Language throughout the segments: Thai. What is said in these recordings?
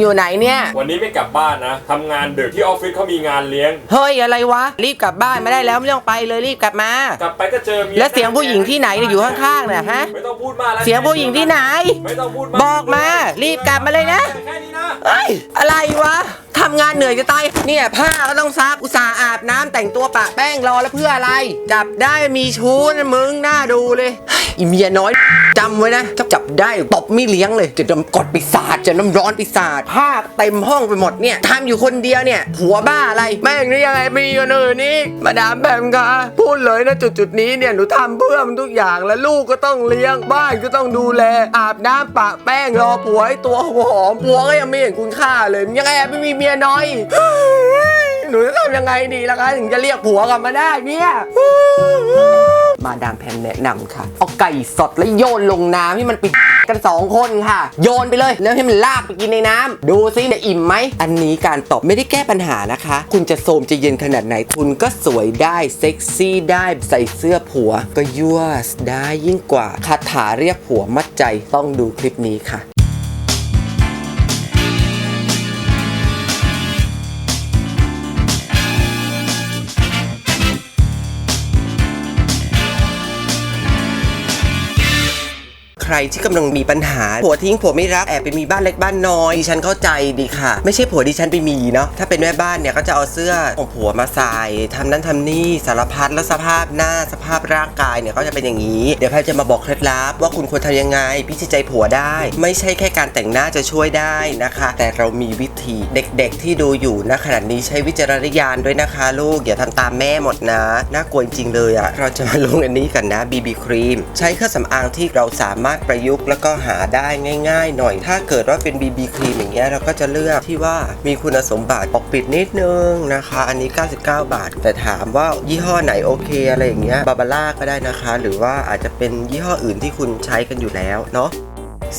อยู่ไหนเนี่ย วันนี้ไม่กลับบ้านนะทำงานดึกที่ออฟฟิศเขามีงานเลี้ยง เฮ้ยอะไรวะ รีบกลับบ้านไม่ได้แล้วไม่ต้องไปเลยรีบกลับมา กลับไปก็เจอเมียแล้วเสียงผู้หญิงที่ไหนเนี่ยอยู่ข้างๆน่ะฮะ ไม่ต้องพูดมากแล้วเสียงผู้หญิงที่ไหน ไม่ต้องพูดบอกมา รีบกลับมาเลยนะ แค่นี้นะ เอ้ยอะไรวะ ทำงานเหนื่อยจะตาย เนี่ยผ้าก็ต้องซัก อุตส่าห์อาบน้ำแต่งตัวปะแป้งรอแล้วเพื่ออะไร จับได้มีชู้นะมึงน่าดูเลยเฮ้ยอีเมียน้อยจำไว้นะถ้าจับได้ตบไม่เลี้ยงเลย จะดมกดปีศาจจะน้ำร้อนปีศาจผ้าเต็มห้องไปหมดเนี่ยทำอยู่คนเดียวเนี่ยหัวบ้าอะไร แม่งนี่ยังไงมีคนอื่นนี่มาดามแบมคะพูดเลยนะจุดจุดนี้เนี่ยหนูทำเพื่อมันทุกอย่างแล้วลูกก็ต้องเลี้ยงบ้านก็ต้องดูแล อาบน้ำปะแป้งรอผัวให้ตัวหอมผัวก็ยังไม่เห็นคุณค่าเลยยังไงอะไม่มีเมียน้อยหนูจะทำยังไงดีล่ะคะ ถึงจะเรียกผัวกลับมาได้เนี่ย มาดามแพมแนะนำค่ะ เอาไก่สดแล้วโยนลงน้ำให้มันไปกันสองคนค่ะ โยนไปเลย แล้วให้มันลากไปกินในน้ำดูซิจะอิ่มไหม อันนี้การตอบไม่ได้แก้ปัญหานะคะ คุณจะโสมจะเย็นขนาดไหนคุณก็สวยได้เซ็กซี่ได้ใส่เสื้อผัว ก็ยั่วได้ยิ่งกว่าคาถาเรียกผัวมัดใจต้องดูคลิปนี้ค่ะ รที่กำลังมีปัญหา ผัวทิ้งผัวไม่รักแอบไปมีบ้านเล็กบ้านน้อยดิฉันเข้าใจดีค่ะ ไม่ใช่ผัวดิฉันไปมีเนาะถ้าเป็นแม่บ้านเนี่ยก็จะเอาเสื้อของผัวมาใส่ทำนั้นทำนี่สารพัดแล้วสภาพหน้าสภาพร่างกายเนี่ยก็จะเป็นอย่างนี้ เดี๋ยวแพทย์จะมาบอกเคล็ดลับว่าคุณควรทำยังไงพิชิตใจผัวได้ ไม่ใช่แค่การแต่งหน้าจะช่วยได้นะคะ แต่เรามีวิธีเด็กๆที่ดูอยู่นะขนาดนี้ใช้วิจารณญาณด้วยนะคะลูกอย่าทำตามแม่หมดนะน่ากลัวจริงเลยอะเราจะมาลงอันนี้กันนะ BB ครีมใช้เครื่องสำอางที่เราสามารถประยุกต์แล้วก็หาได้ง่าย ๆ หน่อย ถ้าเกิดว่าเป็น BB ครีมอย่างเงี้ยเราก็จะเลือกที่ว่ามีคุณสมบัติปกปิดนิดนึงนะคะ อันนี้ 99 บาท แต่ถามว่ายี่ห้อไหนโอเคอะไรอย่างเงี้ยบาบาร่าก็ได้นะคะ หรือว่าอาจจะเป็นยี่ห้ออื่นที่คุณใช้กันอยู่แล้วเนาะ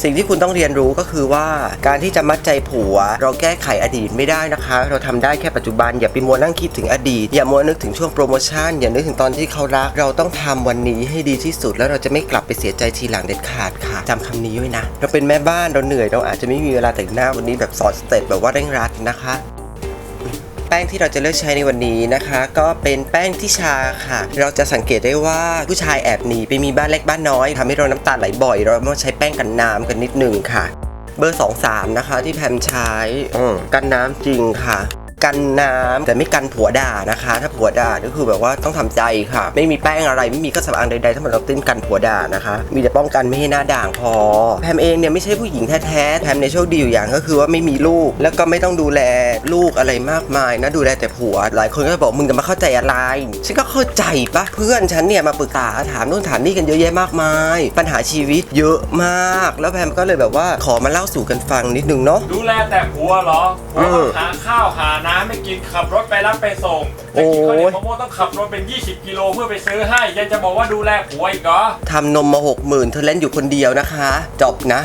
สิ่งที่คุณต้องเรียนรู้ก็คือว่าการที่จะมัดใจผัว เราแก้ไขอดีตไม่ได้นะคะ เราทำได้แค่ปัจจุบัน อย่าไปมัวนั่งคิดถึงอดีต อย่ามัวนึกถึงช่วงโปรโมชั่น อย่านึกถึงตอนที่เขารัก เราต้องทำวันนี้ให้ดีที่สุด แล้วเราจะไม่กลับไปเสียใจทีหลังเด็ดขาดค่ะจำคำนี้ไว้นะ เราเป็นแม่บ้านเราเหนื่อยเราอาจจะไม่มีเวลาแต่งหน้าวันนี้แบบสอนสเต็ปแบบว่าเร่งรัดนะคะ ป้งที่เราจะเลือกใช้ในวันนี้นะคะ ก็เป็นแป้งที่ชาค่ะ เราจะสังเกตได้ว่าผู้ชายแอบหนีไปมีบ้านเล็กบ้านน้อยทำให้เราน้ำตาไหลบ่อย เราต้องใช้แป้งกันน้ำกันนิดนึงค่ะ เบอร์ 23 นะคะที่แพมใช้กันน้ำจริงค่ะ กันน้ำแต่ไม่กันผัวด่านะคะ ถ้าผัวด่าก็คือแบบว่าต้องทำใจค่ะ ไม่มีแป้งอะไรไม่มีเครื่องสำอางใดๆทั้งหมดเราติ้นกันผัวด่านะคะ มีแต่ป้องกันไม่ให้หน้าด่างพอ แพมเองเนี่ยไม่ใช่ผู้หญิงแท้ๆแพมในยโชคดีอยู่อย่างก็คือว่าไม่มีลูก แล้วก็ไม่ต้องดูแลลูกอะไรมากมายนะดูแลแต่ผัว หลายคนก็จะบอกมึงจะมาเข้าใจอะไรฉันก็เข้าใจปะเพื่อนฉันเนี่ยมาปรึกษาถามนู่นถามนี่กันเยอะแยะมากมาย ปัญหาชีวิตเยอะมาก แล้วแพมก็เลยแบบว่าขอมาเล่าสู่กันฟังนิดนึงเนาะดูแลแต่ผัวเหรอผัวต้องหาข้าวหาน้ำไม่กินขับรถไปรับไปส่งแต่กินข้าวเหนียวมะม่วงต้องขับรถเป็น 20 กิโลเพื่อไปซื้อให้ยังจะบอกว่าดูแลผัวอีกเหรอทำนมมาหกหมื่นเธอเล่นอยู่คนเดียวนะคะ จบนะ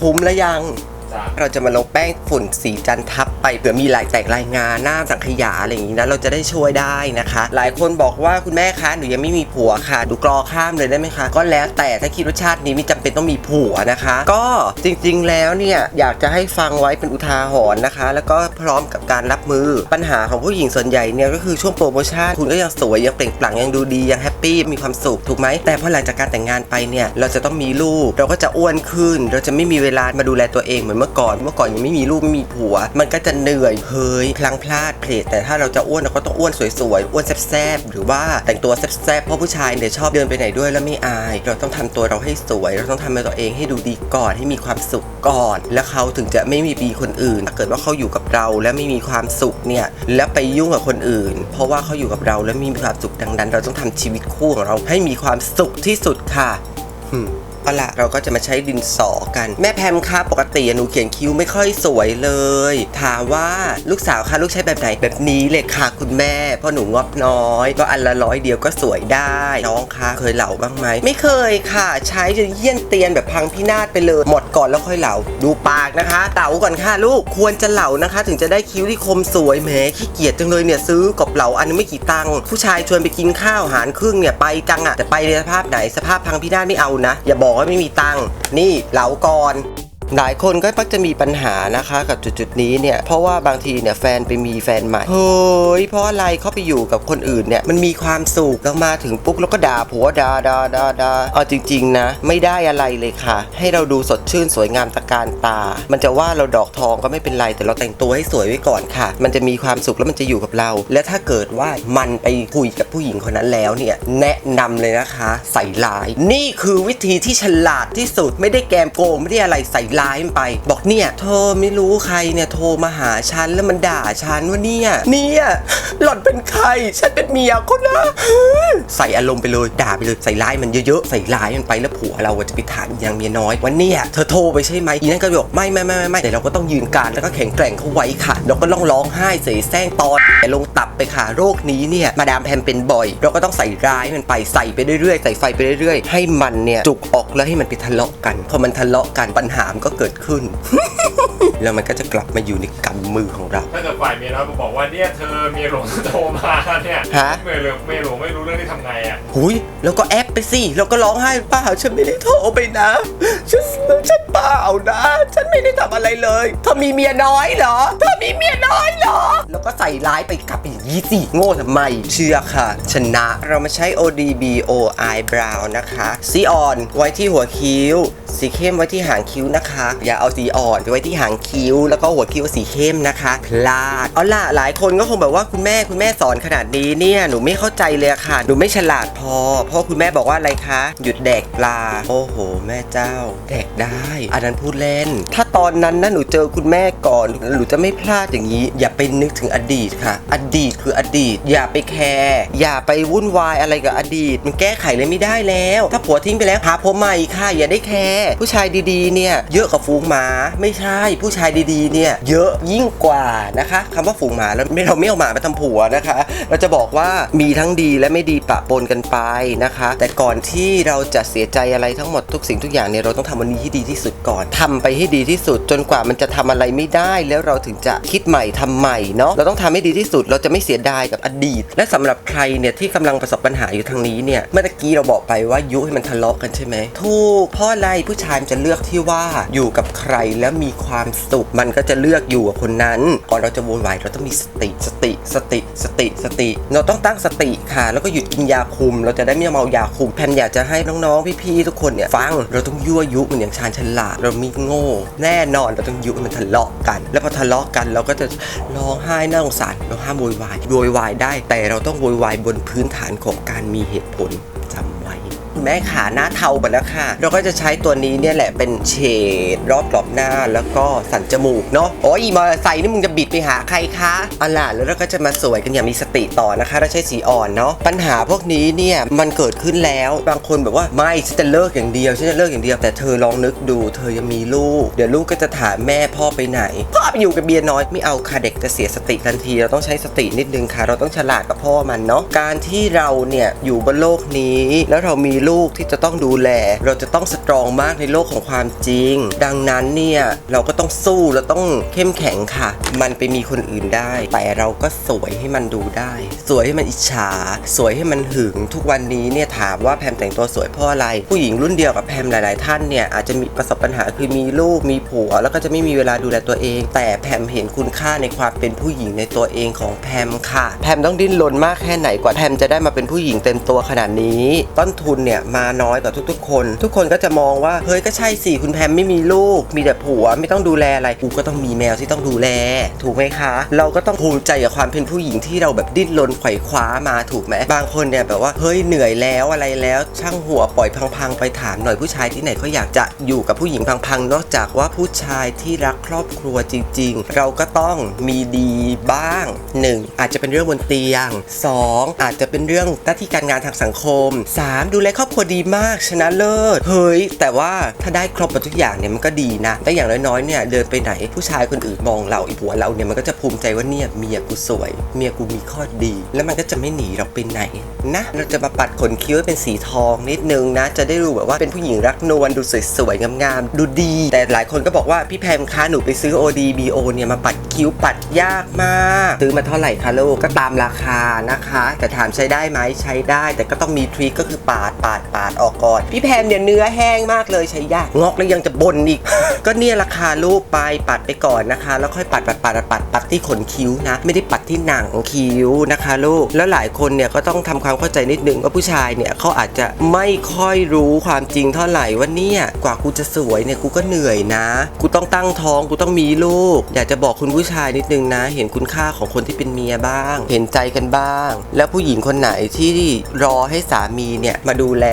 คุ้มแล้วยังจ้ะ เราจะมาลงแป้งฝุ่นสีจันทับไปเผื่อมีลายแตกรายงานหน้าสังขยาอะไรอย่างนี้นะเราจะได้ช่วยได้นะคะ หลายคนบอกว่าคุณแม่คะหนูยังไม่มีผัวค่ะดูกรอข้ามเลยได้ไหมคะ ก็แล้วแต่ถ้าคิดว่าชาตินี้ไม่จำเป็นต้องมีผัวนะคะ ก็จริงๆแล้วเนี่ยอยากจะให้ฟังไว้เป็นอุทาหรณ์นะคะ แล้วก็พร้อมกับการรับมือปัญหาของผู้หญิงส่วนใหญ่เนี่ยก็คือช่วงโปรโมชั่นคุณก็ยังสวยยังเปล่งปลั่งยังดูดียังแฮปปี้มีความสุขถูกไหมแต่พอหลังจากการแต่งงานไปเนี่ยเราจะต้องมีลูก เราก็จะอ้วนขึ้น เราจะไม่มีเวลามาดูแลตัวเองเหมือนเมื่อก่อน เมื่อก่อนยังไม่มีลูกไม่มีผัว มันก็จะเหนื่อยเฮ้ยพลังพลาดเพลทแต่ถ้าเราจะอ้วนเราก็ต้องอ้วนสวยๆอ้วนแซ่บๆหรือว่าแต่งตัวแซ่บๆเพราะผู้ชายเนี่ยชอบเดินไปไหนด้วยแล้วไม่อาย เราต้องทำตัวเราให้สวย เราต้องทำตัวเองให้ดูดีก่อนให้มีความสุขก่อน แล้วเขาถึงจะไม่มีปีคนอื่นถ้าเกิดว่าเขาอยู่กับเราและไม่มีความสุขเนี่ยแล้วไปยุ่งกับคนอื่น เพราะว่าเขาอยู่กับเราแล้วมีความสุขดังนั้น เราต้องทำชีวิตคู่ของเราให้มีความสุขที่สุดค่ะอืม เอาละเราก็จะมาใช้ดินสอกัน แม่แพมคะปกติหนูเขียนคิ้วไม่ค่อยสวยเลย ถามว่าลูกสาวคะลูกใช้แบบไหนแบบนี้เลยค่ะคุณแม่เพราะหนูงบน้อย ก็อันละร้อยเดียวก็สวยได้น้องคะเคยเหลาบ้างไหมไม่เคยค่ะ ใช้จนเยี่ยนเตียนแบบพังพินาศไปเลยหมดก่อนแล้วค่อยเหลาดูปากนะคะ เต๋าก่อนค่ะลูกควรจะเหลานะคะ ถึงจะได้คิ้วที่คมสวยแหมขี้เกียจจังเลยเนี่ยซื้อกบเหลาอันนึงไม่กี่ตังค์ผู้ชายชวนไปกินข้าวหารครึ่งเนี่ยไปจังอะแต่ไปในสภาพไหนสภาพพังพินาศไม่เอานะอย่าบอกว่าไม่มีตังค์นี่เหลาก่อน หลายคนก็มักจะมีปัญหานะคะกับจุดๆนี้เนี่ยเพราะว่าบางทีเนี่ยแฟนไปมีแฟนใหม่เฮ้ยเพราะอะไรเขาไปอยู่กับคนอื่นเนี่ยมันมีความสุขแล้วมาถึงปุ๊บแล้วก็ด่าผัวด่าด่าด่าด่าเอาจริง ๆ นะ ไม่ได้อะไรเลยค่ะ ให้เราดูสดชื่นสวยงามตะการตา มันจะว่าเราดอกทองก็ไม่เป็นไรแต่เราแต่งตัวให้สวยไว้ก่อนค่ะ มันจะมีความสุขแล้วมันจะอยู่กับเรา และถ้าเกิดว่ามันไปคุยกับผู้หญิงคนนั้นแล้วเนี่ยแนะนำเลยนะคะ ใส่ร้าย นี่คือวิธีที่ฉลาดที่สุดไม่ได้แกมโกงไม่ได้อะไรใส่ายมันไป บอกเนี่ย เธอไม่รู้ใครเนี่ยโทรมาหาฉันแล้วมันด่าฉันว่าเนี่ย เนี่ยหล่อนเป็นใคร ฉันเป็นเมียเขานะใส่อารมณ์ไปเลยด่าไปเลยใส่ร้ายมันเยอะๆใส่ร้ายมันไปแล้วผัวเราจะไปถามอย่างเมียน้อยว่าเนี่ยเธอโทรไปใช่ไหมอีนั่นก็บอกไม่ไม่ไม่ไม่แต่เราก็ต้องยืนการแล้วก็แข็งแกร่งเขาไว้ค่ะเราก็ต้องร้องไห้เสแสร้งตอน แต่ลงตับไปค่ะโรคนี้เนี่ยมาดามแพมเป็นบ่อย เราก็ต้องใส่ร้ายมันไปใส่ไปเรื่อยๆ ใส่ไฟไปเรื่อยๆ ให้มันเนี่ยจุกออกแล้วให้มันไปทะเลาะกันพอมันทะเลาะกันปัญหามันก็เกิดขึ้น แล้วมันก็จะกลับมาอยู่ในกำมือของเรา ถ้าเกิดฝ่ายเมียน้อยมาบอกว่าเนี่ยเธอเมียหลวงโทรมาเนี่ยฮะ เมียหลวงเมียหลวงไม่รู้เรื่องที่ทำไงอะหุยแล้วก็แอปไปสิแล้วก็ร้องไห้เปล่าฉันไม่ได้โทรไปนะฉันฉันเปล่า นะ ฉันไม่ได้ทำอะไรเลยเธอมีเมียน้อยเหรอเธอมีเมียน้อยเหรอ แล้วก็ใส่ร้ายไปกลับอย่างนี้สิโง่ทำไม เชื่อค่ะ ชนะเรามาใช้ ODBO Eyebrow นะคะสีอ่อนไว้ที่หัวคิ้ว สีเข้มไว้ที่หางคิ้วนะคะ อย่าเอาสีอ่อนไปไว้ที่หางคิ้ว แล้วก็หัวคิ้วสีเข้มนะคะพลาดเอาล่ะหลายคนก็คงแบบว่าคุณแม่คุณแม่สอนขนาดนี้เนี่ยหนูไม่เข้าใจเลยค่ะหนูไม่ฉลาดพอ เพราะคุณแม่บอกว่าอะไรคะ หยุดแดกปลา โอ้โห แม่เจ้า แดกได้ อันนั้นพูดเล่น ถ้าตอนนั้นนะหนูเจอคุณแม่ก่อน หนูจะไม่พลาดอย่างนี้ อย่าไปนึกถึงอดีตค่ะ อดีตคืออดีต อย่าไปแคร์อย่าไปวุ่นวายอะไรกับอดีต มันแก้ไขเลยไม่ได้แล้ว ถ้าผัวทิ้งไปแล้วหาผัวใหม่ค่ะ อย่าได้แคร์ผู้ชายดีๆ เนี่ยเยอะกว่าฝูงหมา ไม่ใช่ ผู้ชายดีๆ เนี่ยเยอะยิ่งกว่านะคะคำว่าฝูงหมาแล้วไม่เราไม่เอาหมามาทำผัวนะคะ เราจะบอกว่ามีทั้งดีและไม่ดีปะปนกันไปนะคะ แต่ก่อนที่เราจะเสียใจอะไรทั้งหมดทุกสิ่งทุกอย่างเนี่ยเราต้องทำวันนี้ให้ดีที่สุดก่อนทำไปให้ดีที่สุด จนกว่ามันจะทำอะไรไม่ได้ แล้วเราถึงจะคิดใหม่ทำใหม่เนาะเราต้องทำให้ดีที่สุดเราจะไม่เสียดายกับอดีต และสำหรับใครเนี่ยที่กำลังประสบปัญหาอยู่ทางนี้เนี่ยเมื่อกี้เราบอกไปว่ายุให้มันทะเลาะกันใช่ไหมถูกเพราะอะไรผู้ชายมันจะเลือกที่ว่าอยู่กับใครแล้วมีความสุขมันก็จะเลือกอยู่กับคนนั้น ก่อนเราจะโวยวายเราต้องมีสติสติสติสติสติ เราต้องตั้งสติค่ะ แล้วก็หยุดกินยาคุม เราจะได้ไม่เมายาคุมแพนอยากจะให้น้องๆพี่ๆทุกคนเนี่ยฟังเราต้องยั่วยุมันอย่างชาญฉลาดเราไม่โง่ แน่นอนเราต้องยุให้มันทะเลาะกัน แล้วพอทะเลาะกันเราก็จะร้องไห้น่าสงสารเราห้ามโวยวายโวยวายได้ แต่เราต้องโวยวายบนพื้นฐานของการมีเหตุผล ว้แม่ขาหน้าเทาหมดแล้วค่ะ เราก็จะใช้ตัวนี้เนี่ยแหละเป็นเฉดรอบกรอบหน้าแล้วก็สันจมูกเนาะโอ้ยมอเตอร์ไซค์นี่มึงจะบิดไปหาใครคะเอาล่ะแล้วเราก็จะมาสวยกันอย่างมีสติต่อนะคะ เราใช้สีอ่อนเนาะปัญหาพวกนี้เนี่ยมันเกิดขึ้นแล้วบางคนแบบว่าไม่ฉันจะเลิกอย่างเดียวฉันจะเลิกอย่างเดียว แต่เธอลองนึกดู เธอยังมีลูก เดี๋ยวลูกก็จะถามแม่พ่อไปไหนพ่อไปอยู่กับเบียร์น้อยไม่เอาค่ะเด็กจะเสียสติทันทีเราต้องใช้สตินิดนึงค่ะ เราต้องฉลาดกับพ่อมันเนาะการที่เราเนี่ยอยู่บนโลกนี้แล้วเรามีลูกูกที่จะต้องดูแล เราจะต้องสตรองมากในโลกของความจริง ดังนั้นเนี่ยเราก็ต้องสู้เราต้องเข้มแข็งค่ะ มันไปมีคนอื่นได้ แต่เราก็สวยให้มันดูได้ สวยให้มันอิจฉา สวยให้มันหึง ทุกวันนี้เนี่ยถามว่าแพมแต่งตัวสวยเพราะอะไร ผู้หญิงรุ่นเดียวกับแพมหลาย ๆ ท่านเนี่ยอาจจะมีประสบปัญหาคือมีลูกมีผัว แล้วก็จะไม่มีเวลาดูแลตัวเอง แต่แพมเห็นคุณค่าในความเป็นผู้หญิงในตัวเองของแพมค่ะ แพมต้องดิ้นรนมากแค่ไหนกว่าแพมจะได้มาเป็นผู้หญิงเต็มตัวขนาดนี้ ต้นทุนเนี่ยมาน้อยกว่าทุกๆ คน ทุกคนก็จะมองว่าเฮ้ยก็ใช่สิคุณแพมไม่มีลูก มีแต่ผัวไม่ต้องดูแลอะไรกูก็ต้องมีแมวที่ต้องดูแล ถูกไหมคะ เราก็ต้องภูมิใจกับความเป็นผู้หญิงที่เราแบบดิ้นรนไขว่คว้ามาถูกไหมบางคนเนี่ยแบบว่าเฮ้ยเหนื่อยแล้วอะไรแล้ว ช่างหัวปล่อยพังๆไปถามหน่อยผู้ชายที่ไหนเขาอยากจะอยู่กับผู้หญิงพังๆนอกจากว่าผู้ชายที่รักครอบครัวจริง ๆ เราก็ต้องมีดีบ้าง 1. อาจจะเป็นเรื่องบนเตียง 2. อาจจะเป็นเรื่องหน้าที่การงานทางสังคม 3. ดูแลครอบครัวดีมากชนะเลิศเฮ้ยแต่ว่าถ้าได้ครบหมดทุกอย่างเนี่ยมันก็ดีนะแต่อย่างน้อยๆเนี่ยเดินไปไหนผู้ชายคนอื่นมองเราอีผัวเราเนี่ยมันก็จะภูมิใจว่าเนี่ยเมียกูสวย เมียกูมีข้อดี แล้วมันก็จะไม่หนีเราไปไหนนะเราจะมาปัดขนคิ้วให้เป็นสีทองนิดนึงนะ จะได้ดูแบบว่าเป็นผู้หญิงรักนวลดูสวยๆงามๆดูดี แต่หลายคนก็บอกว่าพี่แพมคะหนูไปซื้อ OD BO เนี่ยมาปัดคิ้วปัดยากมากซื้อมาเท่าไหร่คะลูกก็ตามราคานะคะ แต่ถามใช้ได้ไหมใช้ได้ แต่ก็ต้องมีทริคก็คือปาดปาดดปาดออกก่อน พี่แพมเนี่ยเนื้อแห้งมากเลยใช้ยากงอกแล้วยังจะบนอีก ก็เนี่ยราคาลูกไปปัดไปก่อนนะคะ แล้วค่อยปัดปัดปัดปัดปัดปัดที่ขนคิ้วนะ ไม่ได้ปัดที่หนังคิ้วนะคะลูกแล้วหลายคนเนี่ยก็ต้องทำความเข้าใจนิดนึงว่าผู้ชายเนี่ยเขาอาจจะไม่ค่อยรู้ความจริงเท่าไหร่ว่าเนี่ยกว่ากูจะสวยเนี่ยกูก็เหนื่อยนะ กูต้องตั้งท้องกูต้องมีลูก อยากจะบอกคุณผู้ชายนิดนึงนะ เห็นคุณค่าของคนที่เป็นเมียบ้าง เห็นใจกันบ้าง แล้วผู้หญิงคนไหนที่รอให้สามีเนี่ยมาดูแล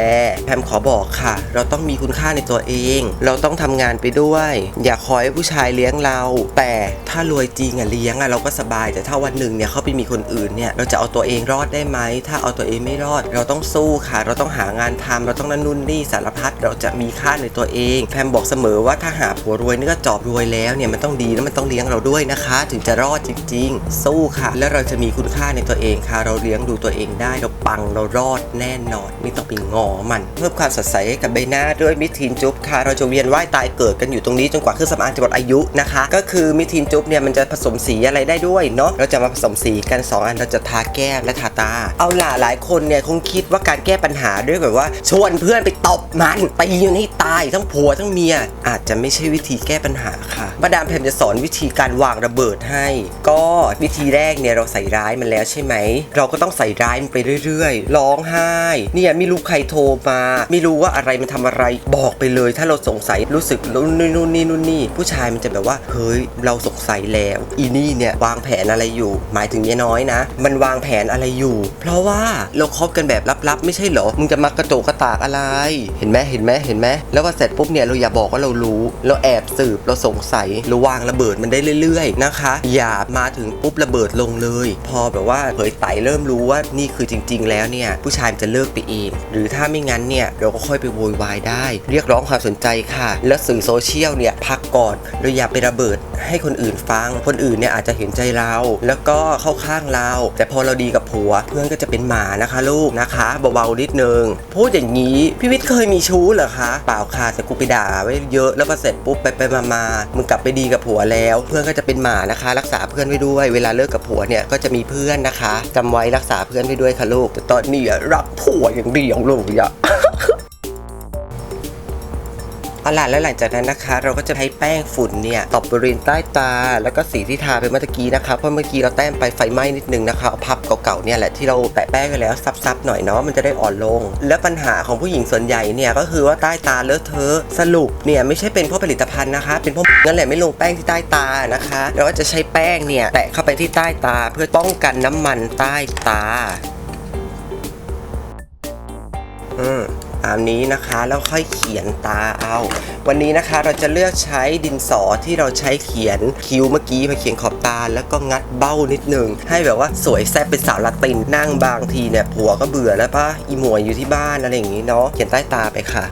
แพมขอบอกค่ะ เราต้องมีคุณค่าในตัวเอง เราต้องทำงานไปด้วย อย่าคอยให้ผู้ชายเลี้ยงเรา แต่ถ้ารวยจริงอะเลี้ยงอะเราก็สบาย แต่ถ้าวันหนึ่งเนี่ยเขาไปมีคนอื่นเนี่ยเราจะเอาตัวเองรอดได้ไหม ถ้าเอาตัวเองไม่รอด เราต้องสู้ค่ะ เราต้องหางานทำเราต้องนั่นนู่นนี่สารพัดเราจะมีค่าในตัวเอง แพมบอกเสมอว่าถ้าหาผัวรวยนี่ก็จอบรวยแล้วเนี่ยมันต้องดีแล้วมันต้องเลี้ยงเราด้วยนะคะ ถึงจะรอดจริง ๆ สู้ค่ะ แล้วเราจะมีคุณค่าในตัวเองค่ะ เราเลี้ยงดูตัวเองได้เราปังเรารอดแน่นอนไม่ต้องไปงอมัน เพิ่มความสดใสให้กับใบหน้าด้วยมิทีนจุ๊บค่ะเราจะเวียนว่ายตายเกิดกันอยู่ตรงนี้จนกว่าเครื่องสำอางจะหมดอายุนะคะ ก็คือมิทีนจุ๊บเนี่ยมันจะผสมสีอะไรได้ด้วยเนาะเราจะมาผสมสีกันสองอันเราจะทาแก้มและทาตา เอาล่ะหลายคนเนี่ยคงคิดว่าการแก้ปัญหาด้วยแบบว่าชวนเพื่อนไปตบมันตีมันให้ตายทั้งผัวทั้งเมีย อาจจะไม่ใช่วิธีแก้ปัญหาค่ะมาดามแพมจะสอนวิธีการวางระเบิดให้ ก็วิธีแรกเนี่ยเราใส่ร้ายมันแล้วใช่ไหม เราก็ต้องใส่ร้ายมันไปเรื่อยๆ ร้องไห้เนี่ยไม่รู้ใครโทรมา ไม่รู้ว่าอะไรมันทำอะไร บอกไปเลย ถ้าเราสงสัยรู้สึกนู่นนี่นู่นนี่นู่นนี่ ผู้ชายมันจะแบบว่าเฮ้ยเราสงสัยแล้ว อีนี่เนี่ยวางแผนอะไรอยู่ หมายถึงเมียน้อยนะ มันวางแผนอะไรอยู่ เพราะว่าเราคบกันแบบลับๆ ไม่ใช่เหรอมึงจะมากระโจกกระตากอะไร เห็นไหมเห็นไหมเห็นไหมแล้วพอเสร็จปุ๊บเนี่ยเราอย่าบอกว่าเรารู้ เราแอบสืบเราสงสัยเราวางระเบิดมันได้เรื่อยๆนะคะ อย่ามาถึงปุ๊บระเบิดลงเลย พอแบบว่าเผยไตเริ่มรู้ว่านี่คือจริง ๆ แล้วเนี่ยผู้ชายมันจะเลิกไปเองหรือถ้าไม่งั้นเนี่ยเราก็ค่อยไปโวยวายได้ เรียกร้องความสนใจค่ะ แล้วสื่อโซเชียลเนี่ยพักก่อนเราอย่าไประเบิดให้คนอื่นฟัง คนอื่นเนี่ยอาจจะเห็นใจเรา แล้วก็เข้าข้างเรา แต่พอเราดีกับผัว เพื่อนก็จะเป็นหมานะคะลูกนะคะเบาๆนิดนึงพูดอย่างนี้พี่วิทย์เคยมีชู้เหรอคะเปล่าค่ะแต่กูไปด่าไว้เยอะแล้วพอเสร็จปุ๊บไปไปมามามึงกลับไปดีกับผัวแล้ว เพื่อนก็จะเป็นหมานะคะ รักษาเพื่อนไว้ด้วย เวลาเลิกกับผัวเนี่ยก็จะมีเพื่อนนะคะจำไว้รักษาเพื่อนไว้ด้วยค่ะลูกแต่ตอนนี้รักผัวอย่างเดียวเลยอะเอาล่ะแล้วหลังจากนั้นนะคะ เราก็จะใช้แป้งฝุ่นเนี่ยตบบริเวณใต้ตา แล้วก็สีที่ทาไปเมื่อกี้นะคะเพราะเมื่อกี้เราแต้มไปไฟไหม้นิดนึงนะคะเอาพับเก่าๆเนี่ยแหละที่เราแปะแป้งไปแล้วซับๆหน่อยเนาะมันจะได้อ่อนลง และปัญหาของผู้หญิงส่วนใหญ่เนี่ยก็คือว่าใต้ตาเลอะเทอะสรุปเนี่ยไม่ใช่เป็นเพราะผลิตภัณฑ์นะคะ เป็นเพราะนั่นแหละไม่ลงแป้งที่ใต้ตานะคะเราก็จะใช้แป้งเนี่ยแตะเข้าไปที่ใต้ตาเพื่อป้องกันน้ำมันใต้ตา อืมตามนี้นะคะแล้วค่อยเขียนตาเอา วันนี้นะคะเราจะเลือกใช้ดินสอที่เราใช้เขียนคิ้วเมื่อกี้มาเขียนขอบตา แล้วก็งัดเบ้านิดนึง ให้แบบว่าสวยแซ่บเป็นสาวละตินนั่งบางทีเนี่ยผัวก็เบื่อแล้วปะอีหมวยอยู่ที่บ้านอะไรอย่างนี้เนาะเขียนใต้ตาไปค่ะ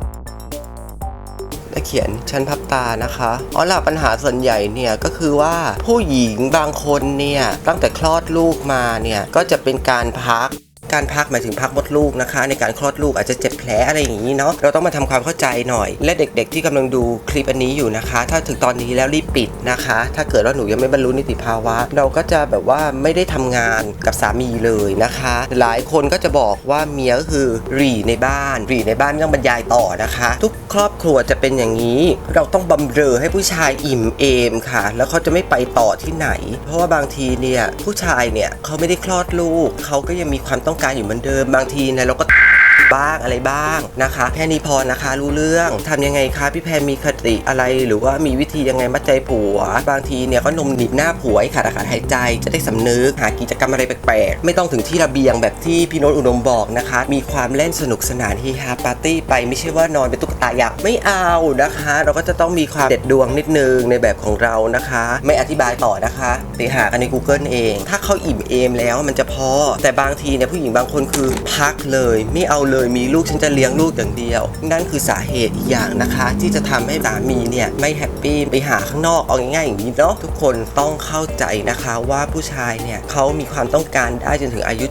และเขียนชั้นพับตานะคะอ๋อล่ะปัญหาส่วนใหญ่เนี่ยก็คือว่าผู้หญิงบางคนเนี่ยตั้งแต่คลอดลูกมาเนี่ยก็จะเป็นการพัก การพักหมายถึงพักมดลูกนะคะ ในการคลอดลูกอาจจะเจ็บแผลอะไรอย่างนี้เนาะเราต้องมาทำความเข้าใจหน่อย และเด็กๆ ที่กำลังดูคลิปอันนี้อยู่นะคะ ถ้าถึงตอนนี้แล้วรีบปิดนะคะ ถ้าเกิดว่าหนูยังไม่บรรลุนิติภาวะ เราก็จะแบบว่าไม่ได้ทำงานกับสามีเลยนะคะ หลายคนก็จะบอกว่าเมียก็คือรีในบ้านรีในบ้านไม่ต้องบรรยายต่อนะคะ ทุกครอบครัวจะเป็นอย่างนี้ เราต้องบำเรอให้ผู้ชายอิ่มเอมค่ะ แล้วเขาจะไม่ไปต่อที่ไหน เพราะว่าบางทีเนี่ยผู้ชายเนี่ยเขาไม่ได้คลอดลูกเขาก็ยังมีความต้องการอยู่เหมือนเดิมบางทีเนี่ยเราก็บ้างอะไรบ้างนะคะ แค่นี้พอนะคะรู้เรื่องทำยังไงคะพี่แพรมีคติอะไรหรือว่ามีวิธียังไงมัดใจผัว บางทีเนี่ยก็นมหนีบหน้าผัวให้ขาดอากาศหายใจจะได้สำนึกหากิจกรรมอะไรแปลกๆ ไม่ต้องถึงที่ระเบียงแบบที่พี่โน้ตอุดมบอกนะคะ มีความเล่นสนุกสนานฮิฮาปาร์ตี้ไปไม่ใช่ว่านอนเป็นตุ๊ก ตายักไม่เอานะคะ เราก็จะต้องมีความเด็ดดวงนิดนึงในแบบของเรานะคะ ไม่อธิบายต่อนะคะไปหากันใน Google เอง ถ้าเขาอิ่มเอมแล้วมันจะพอ แต่บางทีเนี่ยผู้หญิงบางคนคือพักเลย ไม่เอาเลยมีลูกฉันจะเลี้ยงลูกอย่างเดียว นั่นคือสาเหตุอีกอย่างนะคะ ที่จะทำให้สามีเนี่ยไม่แฮปปี้ไปหาข้างนอกเอาง่ายๆอย่างนี้เนาะทุกคนต้องเข้าใจนะคะว่าผู้ชายเนี่ยเขามีความต้องการได้จนถึงอายุ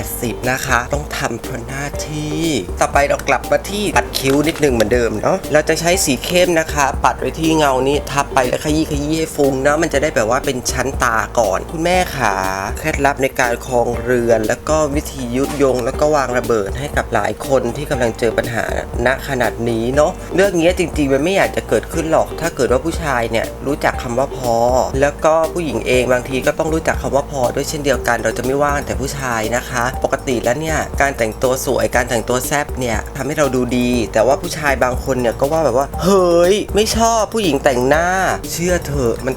70-80 นะคะ ต้องทำเพราะหน้าที่ ต่อไปเรากลับมาที่ตัดคิ้วนิดนึงเหมือนเดิมดิมเนาะเราจะใช้สีเข้มนะคะ ปัดไว้ที่เงานี้ทับไปแล้วขยี้ขยี้ให้ฟุ้งเนาะมันจะได้แบบว่าเป็นชั้นตาก่อน คุณแม่ขาเคล็ดลับในการครองเรือน แล้วก็วิธียุยง แล้วก็วางระเบิดให้กับหลายคนที่กำลังเจอปัญหาณขนาดนี้เนาะเรื่องนี้จริงๆมันไม่อยากจะเกิดขึ้นหรอก ถ้าเกิดว่าผู้ชายเนี่ยรู้จักคำว่าพอ แล้วก็ผู้หญิงเองบางทีก็ต้องรู้จักคำว่าพอด้วยเช่นเดียวกัน เราจะไม่ว่างแต่ผู้ชายนะคะ ปกติแล้วเนี่ยการแต่งตัวสวยการแต่งตัวแซ่บเนี่ยทำให้เราดูดี แต่ว่าผู้ชายบางางคนเนี่ยก็ว่าแบบว่า เฮ้ย ไม่ชอบผู้หญิงแต่งหน้า เชื่อเถอะมัน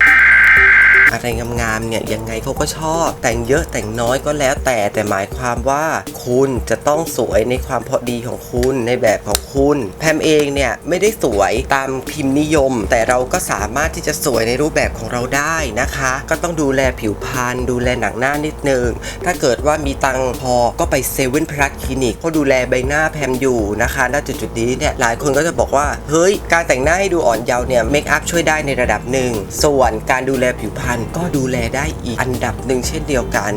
อะไรงามๆเนี่ยยังไงเขาก็ชอบ แต่งเยอะแต่งน้อยก็แล้วแต่แต่หมายความว่าคุณจะต้องสวยในความพอดีของคุณในแบบของคุณ แพมเองเนี่ยไม่ได้สวยตามพิมพ์นิยม แต่เราก็สามารถที่จะสวยในรูปแบบของเราได้นะคะ ก็ต้องดูแลผิวพรรณดูแลหนังหน้านิดนึง ถ้าเกิดว่ามีตังพอก็ไปเซเว่นพลัสคลินิกเขาดูแลใบหน้าแพมอยู่นะคะณจุดจุดๆนี้เนี่ยหลายคนก็จะบอกว่าเฮ้ยการแต่งหน้าให้ดูอ่อนเยาว์เนี่ยเมคอัพช่วยได้ในระดับหนึ่งส่วนการดูแลผิวพรรณก็ดูแลได้อีกอันดับหนึ่งเช่นเดียวกัน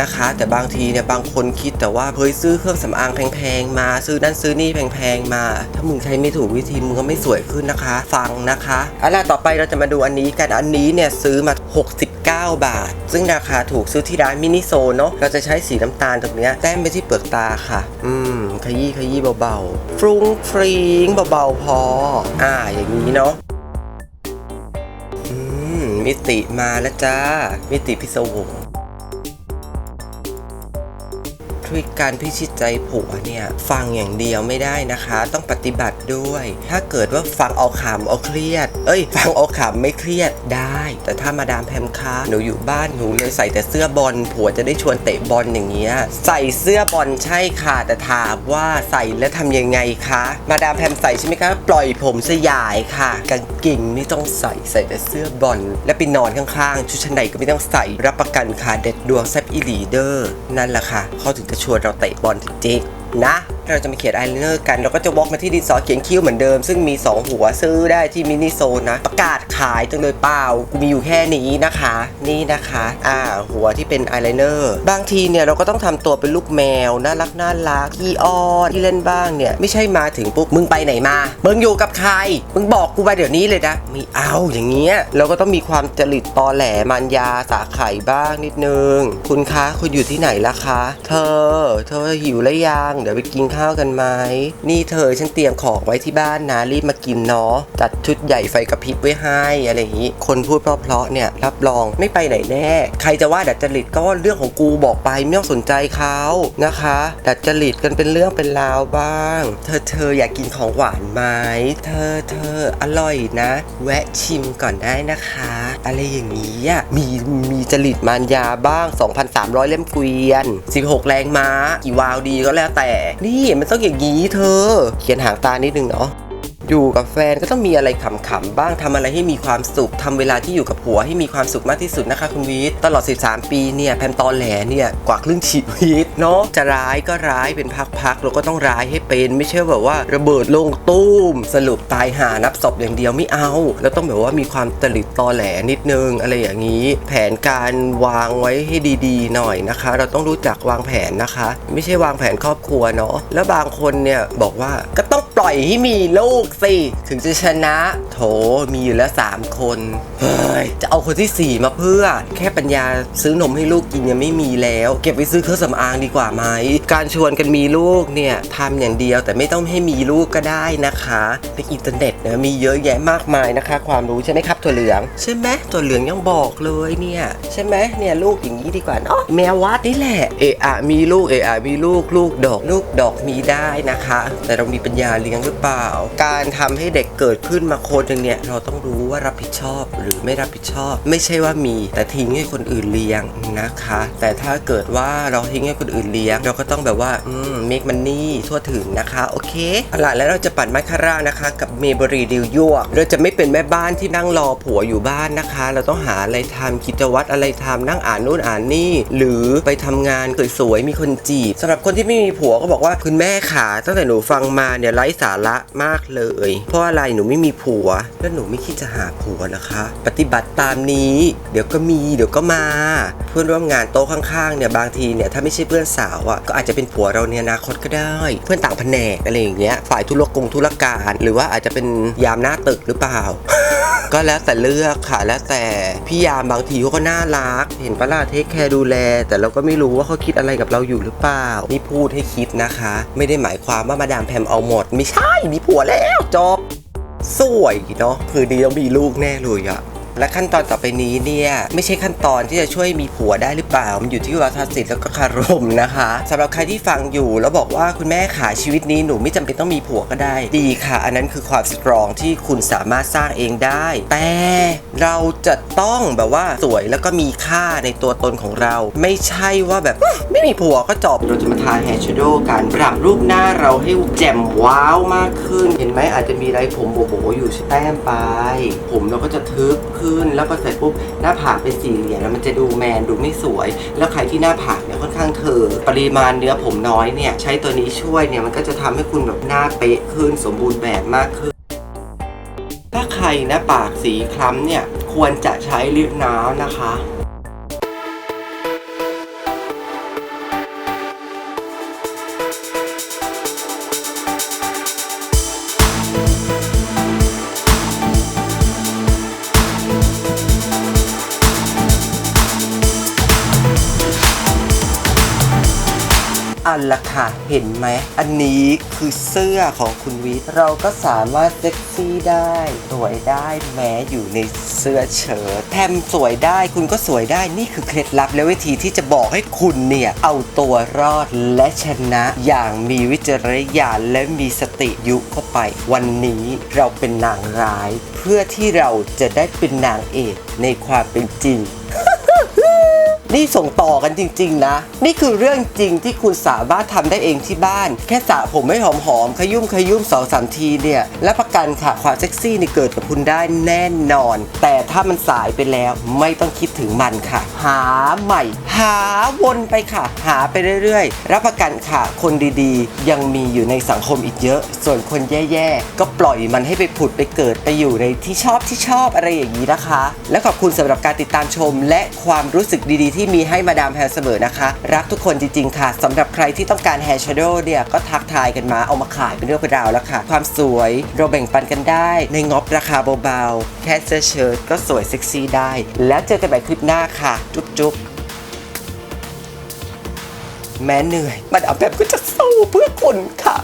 นะคะ แต่บางทีเนี่ยบางคนคิดแต่ว่าเฮ้ยซื้อเครื่องสำอางแพงๆมาซื้อนั่นซื้อนี่แพงๆมา ถ้ามึงใช้ไม่ถูกวิธีมึงก็ไม่สวยขึ้นนะคะ ฟังนะคะเอาล่ะต่อไปเราจะมาดูอันนี้กันอันนี้เนี่ยซื้อมา69บาท ซึ่งราคาถูกซื้อที่ร้านมินิโซเนาะ เราจะใช้สีน้ำตาลตรงนี้แต้มไปที่เปลือกตาค่ะ อืม ขยี้ขยี้เบาๆ ฟรุ้งฟริ้งเบาๆพอ อ่า อย่างนี้เนาะ มิติมาแล้วจ้า มิติพิศวง ทริคการพิชิตใจผัวเนี่ยฟังอย่างเดียวไม่ได้นะคะ ต้องปฏิบัติด้วย ถ้าเกิดว่าฟังเอาขำเอาเครียด เอ้ย ฟังเอาขำไม่เครียดได้ แต่ถ้ามาดามแพมคะหนูอยู่บ้านหนูเลยใส่แต่เสื้อบอลผัวจะได้ชวนเตะบอลอย่างเงี้ยใส่เสื้อบอลใช่ค่ะ แต่ถามว่าใส่แล้วทำยังไงคะ มาดามแพมใส่ใช่ไหมคะ ปล่อยผมสยายค่ะกางเกงไม่ต้องใส่ใส่แต่เสื้อบอลและไปนอนข้างๆชุดชั้นในก็ไม่ต้องใส่รับประกันค่ะเด็ดดวงแซบอีหลีเดอร์นั่นแหละค่ะเขาถึงชวนเราเตะบอลจริงๆนะ เราจะมาเขียนอายไลเนอร์กัน เราก็จะวอกมาที่ดินสอเขียนคิ้วเหมือนเดิม ซึ่งมี 2 หัวซื้อได้ที่มินิโซนนะ ประกาศขายจังเลยเปล่า กูมีอยู่แค่นี้นะคะ นี่นะคะ อ่า หัวที่เป็นอายไลเนอร์บางทีเนี่ยเราก็ต้องทำตัวเป็นลูกแมว น่ารักน่ารักขี้อ้อนที่เล่นบ้างเนี่ย ไม่ใช่มาถึงปุ๊บ มึงไปไหนมา มึงอยู่กับใคร มึงบอกกูไปเดี๋ยวนี้เลยนะไม่เอาอย่างเงี้ย เราก็ต้องมีความจริตตอแหลมันยาสาไข่บ้างนิดนึง คุณคะคุณอยู่ที่ไหนล่ะคะ เธอ เธอหิวแล้วยัง เดี๋ยวไปกินข้าวกันไหมนี่เธอฉันเตรียมของไว้ที่บ้านนะรีบมากินเนาะจัดชุดใหญ่ไฟกระพริบไว้ให้อะไรอย่างนี้ คนพูดเพราะๆเนี่ยรับรองไม่ไปไหนแน่ ใครจะว่าดัดจริตก็เรื่องของกูบอกไปไม่ต้องสนใจเขานะคะ ดัดจริตกันเป็นเรื่องเป็นราวบ้าง เธอเธออยากกินของหวานไหมเธอเธออร่อยนะ แวะชิมก่อนได้นะคะ อะไรอย่างนี้อะมีมีจริตมารยาบ้าง 2,300 เล่มเกวียน 16 แรงม้า กี่วาวดีก็แล้วแต่นี่มันต้องอย่างนี้เธอ เขียนหางตานิดนึงเนาะ อยู่กับแฟนก็ต้องมีอะไรขำๆบ้างทำอะไรให้มีความสุขทำเวลาที่อยู่กับผัวให้มีความสุขมากที่สุดนะคะคุณวิทย์ตลอด 13 ปีเนี่ยแพมตอนแหลเนี่ยกว่าครึ่งชีวิตเนาะจะร้ายก็ร้ายเป็นพักๆเราก็ต้องร้ายให้เป็น ไม่ใช่แบบว่าระเบิดลงตู้ม สรุปตายหานับศพอย่างเดียวไม่เอาแล้วต้องแบบว่ามีความตลิดตอแหลนิดนึงอะไรอย่างนี้ แผนการวางไว้ให้ดีๆ หน่อยนะคะ เราต้องรู้จักวางแผนนะคะ ไม่ใช่วางแผนครอบครัวเนาะแล้วบางคนเนี่ยบอกว่าก็ ปล่อยให้มีลูกสิ ถึงจะชนะ โถมีอยู่แล้ว 3 คน เฮ้ย จะเอาคนทีสี่4 มาเพื่อ แค่ปัญญาซื้อนมให้ลูกกินยังไม่มีแล้ว เก็บไว้ซื้อเครื่องสำอางดีกว่าไหม การชวนกันมีลูกเนี่ยทำอย่างเดียวแต่ไม่ต้องให้มีลูกก็ได้นะคะในอินเทอร์เน็ตนะมีเยอะแยะมากมายนะคะ ความรู้ใช่ไหมครับถั่วเหลือง ใช่ไหมถั่วเหลืองยังบอกเลยเนี่ยใช่ไหมเนี่ยลูกอย่างนี้ดีกว่าเนาะแมววัดนี่แหละเอะอะมีลูกเอะอะมีลูกลูกดอกลูกดอกมีได้นะคะ แต่เรามีปัญญาเลี้ยงหรือเปล่า การทำให้เด็กเกิดขึ้นมาคนหนึ่งเนี่ยเราต้องรู้ว่ารับผิดชอบหรือไม่รับผิดชอบ ไม่ใช่ว่ามีแต่ทิ้งให้คนอื่นเลี้ยงนะคะ แต่ถ้าเกิดว่าเราทิ้งให้คนอื่นเลี้ยง เราก็ต้องแบบว่าอืมเมกมันนี่ทั่วถึงนะคะ โอเคเอาล่ะแล้วเราจะปั่นมัคคาร่านะคะ กับเมเบรีดิวยวกเราจะไม่เป็นแม่บ้านที่นั่งรอผัวอยู่บ้านนะคะ เราต้องหาอะไรทำกิจวัตรอะไรทำนั่งอ่านนู่นอ่านนี่ หรือไปทำงานสวยๆมีคนจีบสำหรับคนที่ไม่มีผัวก็บอกว่าคุณแม่ขาตั้งแต่หนูฟังมาเนี่ยไรสาระมากเลย เพราะอะไรหนูไม่มีผัว แล้วหนูไม่คิดจะหาผัวนะคะ ปฏิบัติตามนี้ เดี๋ยวก็มีเดี๋ยวก็มา เพื่อนร่วมงานโต๊ะข้างๆเนี่ยบางทีเนี่ยถ้าไม่ใช่เพื่อนสาวอะก็อาจจะเป็นผัวเราในอนาคตก็ได้ เพื่อนต่างแผนกอะไรอย่างเงี้ยฝ่ายธุรกงธุรการ หรือว่าอาจจะเป็นยามหน้าตึกหรือเปล่า ก็แล้วแต่เลือกค่ะแล้วแต่พี่ยามบางทีเขาก็น่ารัก เห็นปะล่ะเทคแคร์ดูแล แต่เราก็ไม่รู้ว่าเขาคิดอะไรกับเราอยู่หรือเปล่านี่พูดให้คิดนะคะ ไม่ได้หมายความว่ามาดามแพมเอาหมด ไม่ใช่มีผัวแล้วจบสวยเนาะคือดีต้องมีลูกแน่เลยอะ และขั้นตอนต่อไปนี้เนี่ยไม่ใช่ขั้นตอนที่จะช่วยมีผัวได้หรือเปล่า มันอยู่ที่วัฒนศิลป์แล้วก็คารมนะคะสำหรับใครที่ฟังอยู่แล้วบอกว่าคุณแม่ขาชีวิตนี้หนูไม่จำเป็นต้องมีผัวก็ได้ ดีค่ะ อันนั้นคือความสตรองที่คุณสามารถสร้างเองได้ แต่เราจะต้องแบบว่าสวยแล้วก็มีค่าในตัวตนของเรา ไม่ใช่ว่าแบบไม่มีผัวก็จบเราจะมาทาแฮชโดว์กันปรับรูปหน้าเราให้แจ่มว้าวมากขึ้น เห็นไหมอาจจะมีไรผมโบๆอยู่แต้มไป ผมเราก็จะทึบขึ้นแล้วก็เสร็จปุ๊บหน้าผากเป็นสี่เหลี่ยมแล้วมันจะดูแมนดูไม่สวย แล้วใครที่หน้าผากเนี่ยค่อนข้างเถอปริมาณเนื้อผมน้อยเนี่ยใช้ตัวนี้ช่วยเนี่ยมันก็จะทำให้คุณแบบหน้าเป๊ะขึ้นสมบูรณ์แบบมากขึ้นถ้าใครนะปากสีคล้ำเนี่ยควรจะใช้ลิปน้ำนะคะ อันละค่ะ เห็นไหม อันนี้คือเสื้อของคุณวิทย์เราก็สามารถเซ็กซี่ได้สวยได้แม้อยู่ในเสื้อเชิ้ตแทมสวยได้คุณก็สวยได้นี่คือเคล็ดลับและวิธีที่จะบอกให้คุณเนี่ย เอาตัวรอดและชนะอย่างมีวิจารณญาณและมีสติยุเข้าไป วันนี้เราเป็นนางร้าย เพื่อที่เราจะได้เป็นนางเอกในความเป็นจริง นี่ส่งต่อกันจริง ๆ นะ นี่คือเรื่องจริงที่คุณสามารถทำได้เองที่บ้าน แค่สระผมไม่หอมๆขยุ่มขยุ่มสองสามทีเนี่ยและประกันค่ะความเซ็กซี่นี่เกิดกับคุณได้แน่นอน แต่ถ้ามันสายไปแล้วไม่ต้องคิดถึงมันค่ะ หาใหม่ หาวนไปค่ะ หาไปเรื่อยๆ รับประกันค่ะคนดีๆ ยังมีอยู่ในสังคมอีกเยอะ ส่วนคนแย่ๆ ก็ปล่อยมันให้ไปผุดไปเกิดไปอยู่ในที่ชอบที่ชอบอะไรอย่างนี้นะคะ และขอบคุณสำหรับการติดตามชมและความรู้สึกดีๆที่ที่มีให้มาดามแพรเสมอนะคะ รักทุกคนจริง ๆ ค่ะสำหรับใครที่ต้องการแฮร์ชโดเนี่ยก็ทักทายกันมาเอามาขายเป็นเรื่องเป็นราวแล้วค่ะ ความสวยเราแบ่งปันกันได้ ในงบราคาเบาๆแค่เสื้อเชิ้ตก็สวยเซ็กซี่ได้ แล้วเจอกันใหม่คลิปหน้าค่ะ จุ๊บๆแม้เหนื่อยมาดามแพมก็จะสู้เพื่อคุณค่ะ